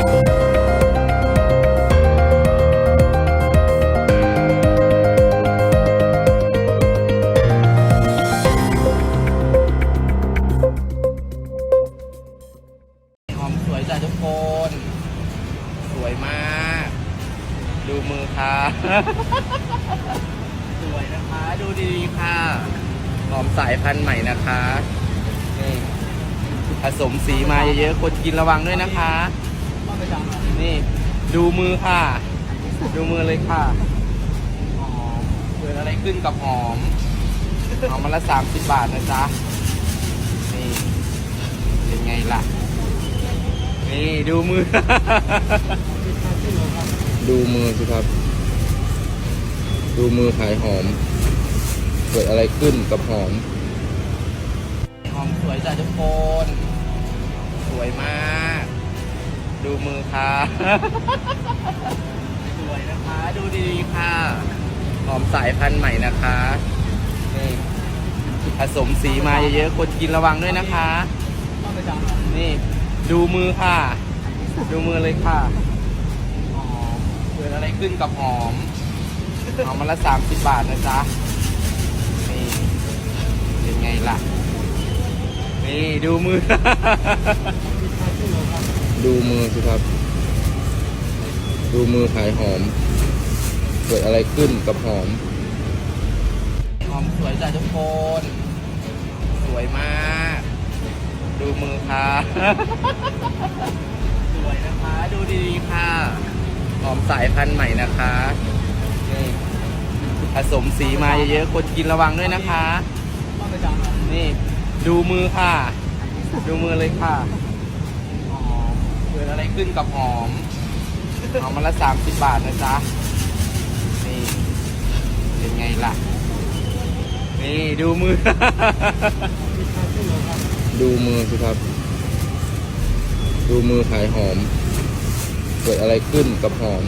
หอมสวยจ้ะทุกคน สวยมาก ดูมือค่ะ สวยนะคะ ดูดีๆค่ะ หอมสายพันธุ์ใหม่นะคะนี่ผสมสีมาเยอะๆ คนกินระวังด้วยนะคะ นี่ ดูมือค่ะ ดูมือเลยค่ะหอมเกิดอะไรขึ้นกับหอมหอมมาละสามสิบบาทนะจ๊ะ นี่ เป็นไงล่ะ นี่ดูมือ ดูมือสิครับ ดูมือขายหอม เกิดอะไรขึ้นกับหอม หอมสวยจ้ะทุกคน สวยมาก ดูมือค่ะ สวยนะคะ ดูดีๆค่ะ หอมสายพันธุ์ใหม่นะคะนี่ผสมสีมาเยอะๆ คนกินระวังด้วยนะคะ นี่ ดูมือค่ะ ดูมือเลยค่ะหอมเกิดอะไรขึ้นกับหอม หอมมาละสามสิบบาทนะจ๊ะ นี่ เป็นไงล่ะ นี่ ดูมือ ดูมือสิครับ ดูมือขายหอม เกิดอะไรขึ้นกับหอม หอมสวยจ้ะทุกคน สวยมาก ดูมือค่ะ สวยนะคะ ดูดีๆค่ะ หอมสายพันธุ์ใหม่นะคะนี่ผสมสีมาเยอะๆคนกินระวังด้วยนะคะ นี่ ดูมือค่ะ ดูมือเลยค่ะ เกิดอะไรขึ้นกับหอมหอมมาละสามสิบบาทนะจ๊ะ นี่ เป็นไงล่ะ นี่ดูมือ ดูมือสิครับ ดูมือขายหอม เกิดอะไรขึ้นกับหอม